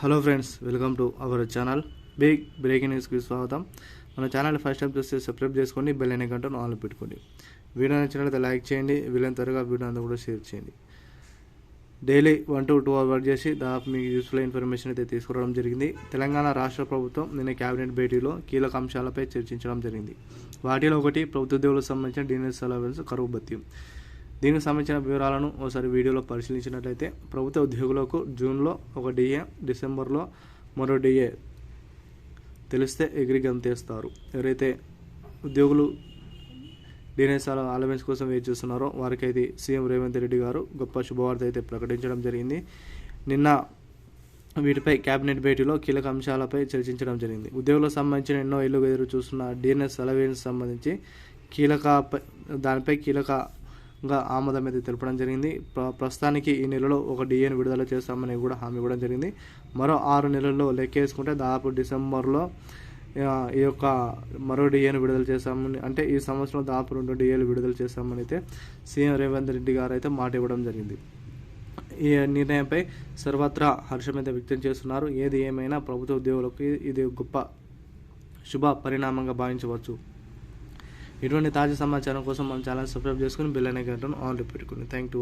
Hello friends welcome to our channel. Big breaking న్యూస్కి స్వాగతం. మన ఛానల్ ఫస్ట్ టైం చూస్తే సబ్స్క్రైబ్ చేసుకోండి బెల్ అనే గంటను ఆన్లో పెట్టుకోండి. వీడియో నచ్చినట్లయితే లైక్ చేయండి వీలైన త్వరగా వీడియో అంతా కూడా షేర్ చేయండి. Daily one to two hour work చేసి దాదాపు మీకు యూస్ఫుల్ ఇన్ఫర్మేషన్ అయితే తీసుకురావడం జరిగింది. తెలంగాణ రాష్ట్ర ప్రభుత్వం నిన్న కేబినెట్ భేటీలో కీలక అంశాలపై చర్చించడం జరిగింది. వాటిలో ఒకటి ప్రభుత్వ ఉద్యోగులకు సంబంధించిన డిఎన్ఎస్ అలవెన్స్ కరువు భత్యం. దీనికి సంబంధించిన వివరాలను ఒకసారి వీడియోలో పరిశీలించినట్లయితే ప్రభుత్వ ఉద్యోగులకు జూన్లో ఒక డిఏ డిసెంబర్లో మరో డిఏ తెలిస్తే ఎగిరి గంతేస్తారు. ఎవరైతే ఉద్యోగులు డిఎన్ఎస్ అలవెన్స్ కోసం వేచి చూస్తున్నారో వారికైతే సీఎం రేవంత్ రెడ్డి గారు గొప్ప శుభవార్త అయితే ప్రకటించడం జరిగింది. నిన్న వీటిపై కేబినెట్ భేటీలో కీలక అంశాలపై చర్చించడం జరిగింది. ఉద్యోగులకు సంబంధించిన ఎన్నో ఇల్లు ఎదురు చూస్తున్న డిఎన్ఎస్ అలవెన్స్ సంబంధించి కీలక దానిపై కీలక ఇంకా ఆమోదం అయితే తెలపడం జరిగింది. ప్ర- ప్రస్తుతానికి ఈ నెలలో ఒక డిఏను విడుదల చేస్తామని కూడా హామీ ఇవ్వడం జరిగింది. మరో ఆరు నెలల్లో లెక్కేసుకుంటే దాదాపు డిసెంబర్లో ఈ యొక్క మరో డిఏను విడుదల చేస్తామని అంటే ఈ సంవత్సరం దాదాపు రెండు డిఏలు విడుదల చేస్తామని అయితే సీఎం రేవంత్ రెడ్డి గారు అయితే మాట ఇవ్వడం జరిగింది. ఈ నిర్ణయంపై సర్వత్రా హర్షం అయితే వ్యక్తం చేస్తున్నారు. ఏది ఏమైనా ప్రభుత్వ ఉద్యోగులకు ఇది గొప్ప శుభ పరిణామంగా భావించవచ్చు. ఇటువంటి తాజా సమాచారం కోసం మన ఛానల్ సబ్స్క్రైబ్ చేసుకుని బిల్ అనే గంటను ఆన్లో పెట్టుకుని థ్యాంక్ యూ